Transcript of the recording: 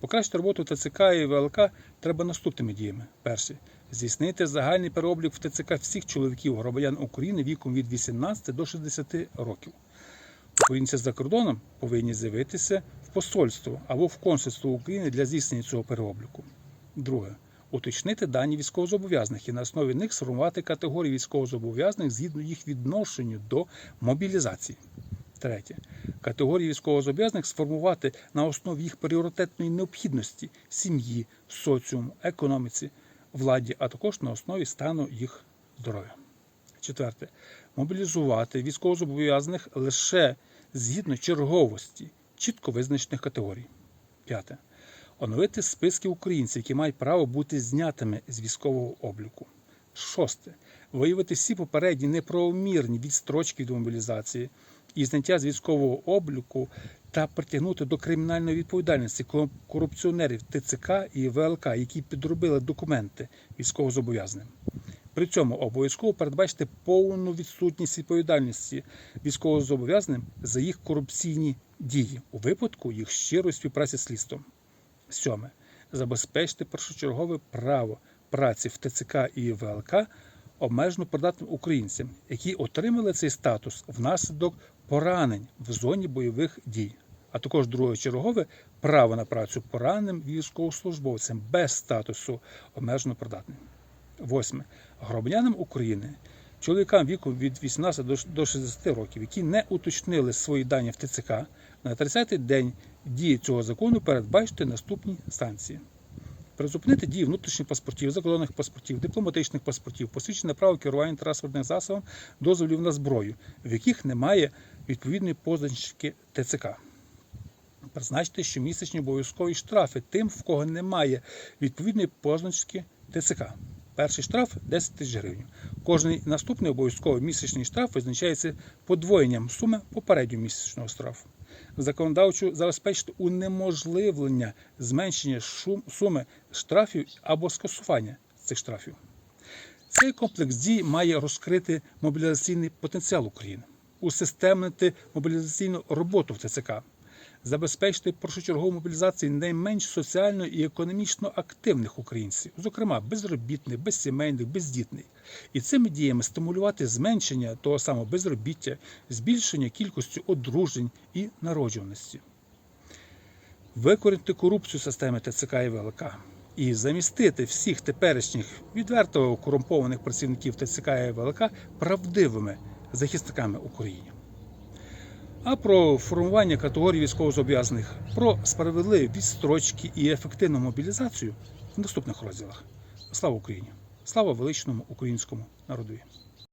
Покращити роботу ТЦК і ВЛК треба наступними діями. Перше. Здійснити загальний переоблік в ТЦК всіх чоловіків громадян України віком від 18 до 60 років. Українці за кордоном повинні з'явитися в посольство або в консульство України для здійснення цього переобліку. Друге. Уточнити дані військовозобов'язаних і на основі них сформувати категорії військовозобов'язаних згідно їх відношенню до мобілізації. Третє. Категорії військовозобов'язаних сформувати на основі їх пріоритетної необхідності сім'ї, соціуму, економіці, владі, а також на основі стану їх здоров'я. Четверте. Мобілізувати військовозобов'язаних лише згідно черговості чітко визначених категорій. П'яте. Оновити списки українців, які мають право бути знятими з військового обліку. Шосте. Виявити всі попередні неправомірні відстрочки від мобілізації і зняття з військового обліку та притягнути до кримінальної відповідальності кор- корупціонерів ТЦК і ВЛК, які підробили документи військовозобов'язаним. При цьому обов'язково передбачити повну відсутність відповідальності військовозобов'язаним за їх корупційні дії у випадку їх щирої співпраці з слідством. Сьоме. Забезпечити першочергове право праці в ТЦК і ВЛК обмежено придатним українцям, які отримали цей статус внаслідок поранень в зоні бойових дій, а також другочергове право на працю пораненим військовослужбовцям без статусу обмежено придатним. Восьме. Громадянам України, чоловікам віком від 18 до- до 60 років, які не уточнили свої дані в ТЦК, на 30-й день дії цього закону передбачити наступні санкції. Призупинити дії внутрішніх паспортів, закордонних паспортів, дипломатичних паспортів, посвідчення право керування транспортним засобом, дозволів на зброю, в яких немає відповідної позначки ТЦК. Призначити щомісячні обов'язкові штрафи тим, в кого немає відповідної позначки ТЦК. Перший штраф 10 тисяч гривень. Кожний наступний обов'язковий місячний штраф визначається подвоєнням суми попереднього місячного штрафу. Законодавчо забезпечити унеможливлення зменшення шум- суми штрафів або скасування цих штрафів. Цей комплекс дій має розкрити мобілізаційний потенціал України, усистемнити мобілізаційну роботу в ТЦК, забезпечити першочергову мобілізацію найменш соціально і економічно активних українців, зокрема безробітних, безсімейних, бездітних, і цими діями стимулювати зменшення того самого безробіття, збільшення кількості одружень і народжуваності. Викорінити корупцію в системі ТЦК і ВЛК. І замістити всіх теперішніх відверто корумпованих працівників ТЦК і ВЛК правдивими захисниками України. А про формування категорії військовозобов'язаних, про справедливі відстрочки і ефективну мобілізацію в наступних розділах. Слава Україні! Слава величному українському народові!